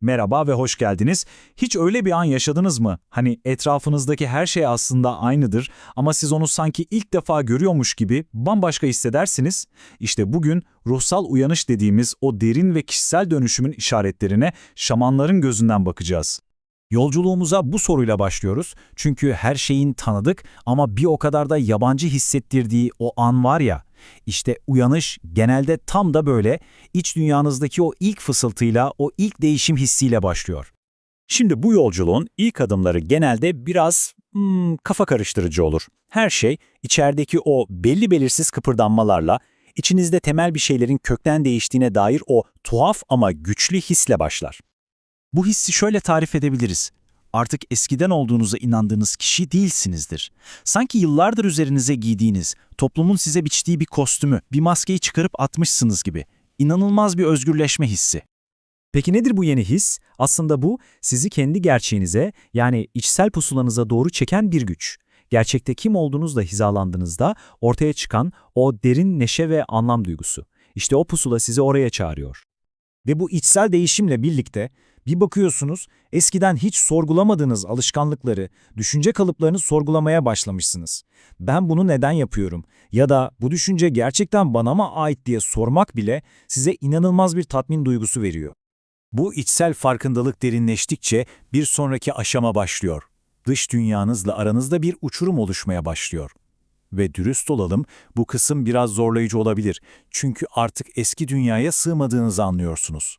Merhaba ve hoş geldiniz. Hiç öyle bir an yaşadınız mı? Hani etrafınızdaki her şey aslında aynıdır ama siz onu sanki ilk defa görüyormuş gibi bambaşka hissedersiniz. İşte bugün ruhsal uyanış dediğimiz o derin ve kişisel dönüşümün işaretlerine şamanların gözünden bakacağız. Yolculuğumuza bu soruyla başlıyoruz. Çünkü her şeyin tanıdık ama bir o kadar da yabancı hissettirdiği o an var ya, işte uyanış genelde tam da böyle iç dünyanızdaki o ilk fısıltıyla, o ilk değişim hissiyle başlıyor. Şimdi bu yolculuğun ilk adımları genelde biraz hmm, kafa karıştırıcı olur. Her şey içerideki o belli belirsiz kıpırdanmalarla, içinizde temel bir şeylerin kökten değiştiğine dair o tuhaf ama güçlü hisle başlar. Bu hissi şöyle tarif edebiliriz. Artık eskiden olduğunuza inandığınız kişi değilsinizdir. Sanki yıllardır üzerinize giydiğiniz, toplumun size biçtiği bir kostümü, bir maskeyi çıkarıp atmışsınız gibi. İnanılmaz bir özgürleşme hissi. Peki nedir bu yeni his? Aslında bu sizi kendi gerçeğinize yani içsel pusulanıza doğru çeken bir güç. Gerçekte kim olduğunuzla hizalandığınızda ortaya çıkan o derin neşe ve anlam duygusu. İşte o pusula sizi oraya çağırıyor. Ve bu içsel değişimle birlikte bir bakıyorsunuz eskiden hiç sorgulamadığınız alışkanlıkları, düşünce kalıplarını sorgulamaya başlamışsınız. Ben bunu neden yapıyorum? Ya da bu düşünce gerçekten bana mı ait diye sormak bile size inanılmaz bir tatmin duygusu veriyor. Bu içsel farkındalık derinleştikçe bir sonraki aşama başlıyor. Dış dünyanızla aranızda bir uçurum oluşmaya başlıyor. Ve dürüst olalım, bu kısım biraz zorlayıcı olabilir. Çünkü artık eski dünyaya sığmadığınızı anlıyorsunuz.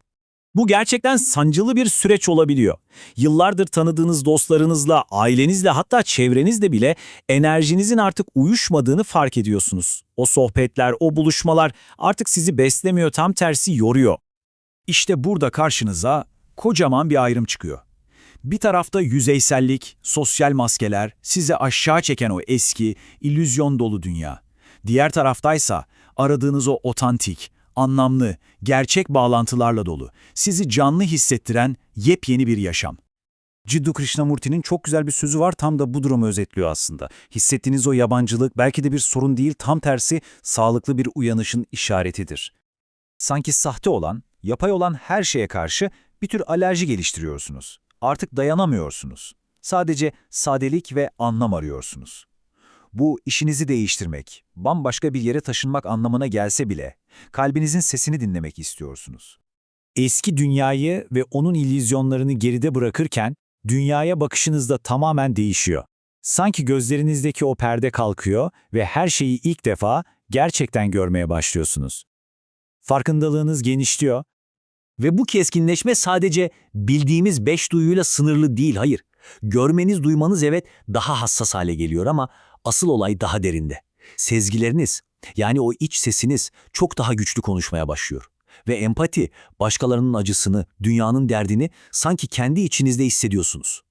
Bu gerçekten sancılı bir süreç olabiliyor. Yıllardır tanıdığınız dostlarınızla, ailenizle hatta çevrenizle bile enerjinizin artık uyuşmadığını fark ediyorsunuz. O sohbetler, o buluşmalar artık sizi beslemiyor, tam tersi yoruyor. İşte burada karşınıza kocaman bir ayrım çıkıyor. Bir tarafta yüzeysellik, sosyal maskeler, sizi aşağı çeken o eski, illüzyon dolu dünya. Diğer taraftaysa aradığınız o otantik, anlamlı, gerçek bağlantılarla dolu, sizi canlı hissettiren yepyeni bir yaşam. Ciddu Krishnamurti'nin çok güzel bir sözü var tam da bu durumu özetliyor aslında. Hissettiğiniz o yabancılık belki de bir sorun değil tam tersi sağlıklı bir uyanışın işaretidir. Sanki sahte olan, yapay olan her şeye karşı bir tür alerji geliştiriyorsunuz. Artık dayanamıyorsunuz. Sadece sadelik ve anlam arıyorsunuz. Bu işinizi değiştirmek, bambaşka bir yere taşınmak anlamına gelse bile kalbinizin sesini dinlemek istiyorsunuz. Eski dünyayı ve onun illüzyonlarını geride bırakırken dünyaya bakışınız da tamamen değişiyor. Sanki gözlerinizdeki o perde kalkıyor ve her şeyi ilk defa gerçekten görmeye başlıyorsunuz. Farkındalığınız genişliyor ve bu keskinleşme sadece bildiğimiz beş duyuyla sınırlı değil, hayır. Görmeniz, duymanız evet daha hassas hale geliyor ama asıl olay daha derinde. Sezgileriniz, yani o iç sesiniz çok daha güçlü konuşmaya başlıyor. Ve empati, başkalarının acısını, dünyanın derdini sanki kendi içinizde hissediyorsunuz.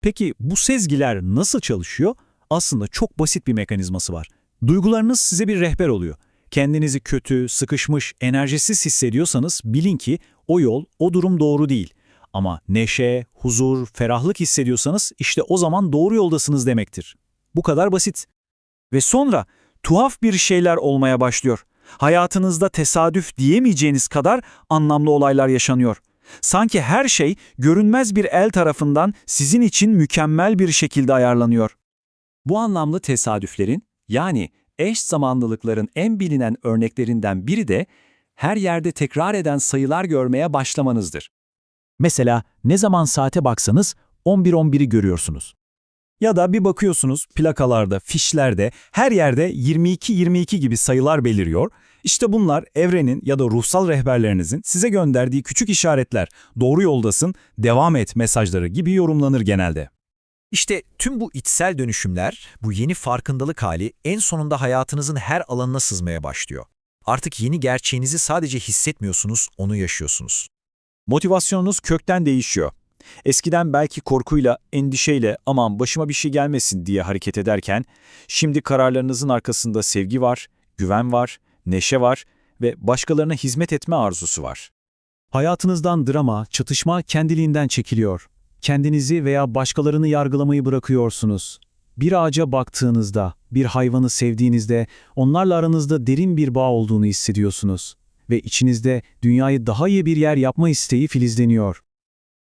Peki bu sezgiler nasıl çalışıyor? Aslında çok basit bir mekanizması var. Duygularınız size bir rehber oluyor. Kendinizi kötü, sıkışmış, enerjisiz hissediyorsanız bilin ki o yol, o durum doğru değil. Ama neşe, huzur, ferahlık hissediyorsanız işte o zaman doğru yoldasınız demektir. Bu kadar basit. Ve sonra tuhaf bir şeyler olmaya başlıyor. Hayatınızda tesadüf diyemeyeceğiniz kadar anlamlı olaylar yaşanıyor. Sanki her şey görünmez bir el tarafından sizin için mükemmel bir şekilde ayarlanıyor. Bu anlamlı tesadüflerin yani eş zamanlılıkların en bilinen örneklerinden biri de her yerde tekrar eden sayılar görmeye başlamanızdır. Mesela ne zaman saate baksanız 11-11'i görüyorsunuz. Ya da bir bakıyorsunuz plakalarda, fişlerde, her yerde 22-22 gibi sayılar beliriyor. İşte bunlar evrenin ya da ruhsal rehberlerinizin size gönderdiği küçük işaretler, doğru yoldasın, devam et mesajları gibi yorumlanır genelde. İşte tüm bu içsel dönüşümler, bu yeni farkındalık hali en sonunda hayatınızın her alanına sızmaya başlıyor. Artık yeni gerçeğinizi sadece hissetmiyorsunuz, onu yaşıyorsunuz. Motivasyonunuz kökten değişiyor. Eskiden belki korkuyla, endişeyle aman başıma bir şey gelmesin diye hareket ederken, şimdi kararlarınızın arkasında sevgi var, güven var, neşe var ve başkalarına hizmet etme arzusu var. Hayatınızdan drama, çatışma kendiliğinden çekiliyor. Kendinizi veya başkalarını yargılamayı bırakıyorsunuz. Bir ağaca baktığınızda, bir hayvanı sevdiğinizde onlarla aranızda derin bir bağ olduğunu hissediyorsunuz ve içinizde dünyayı daha iyi bir yer yapma isteği filizleniyor.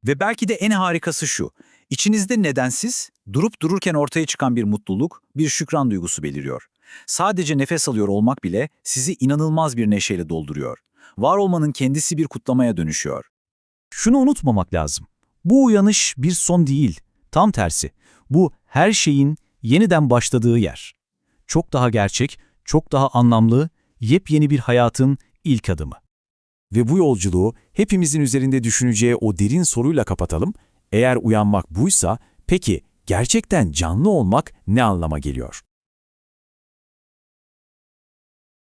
Ve belki de en harikası şu. İçinizde nedensiz, durup dururken ortaya çıkan bir mutluluk, bir şükran duygusu beliriyor. Sadece nefes alıyor olmak bile sizi inanılmaz bir neşeyle dolduruyor. Var olmanın kendisi bir kutlamaya dönüşüyor. Şunu unutmamak lazım. Bu uyanış bir son değil. Tam tersi. Bu her şeyin yeniden başladığı yer. Çok daha gerçek, çok daha anlamlı, yepyeni bir hayatın ilk adımı. Ve bu yolculuğu hepimizin üzerinde düşüneceği o derin soruyla kapatalım. Eğer uyanmak buysa, peki gerçekten canlı olmak ne anlama geliyor?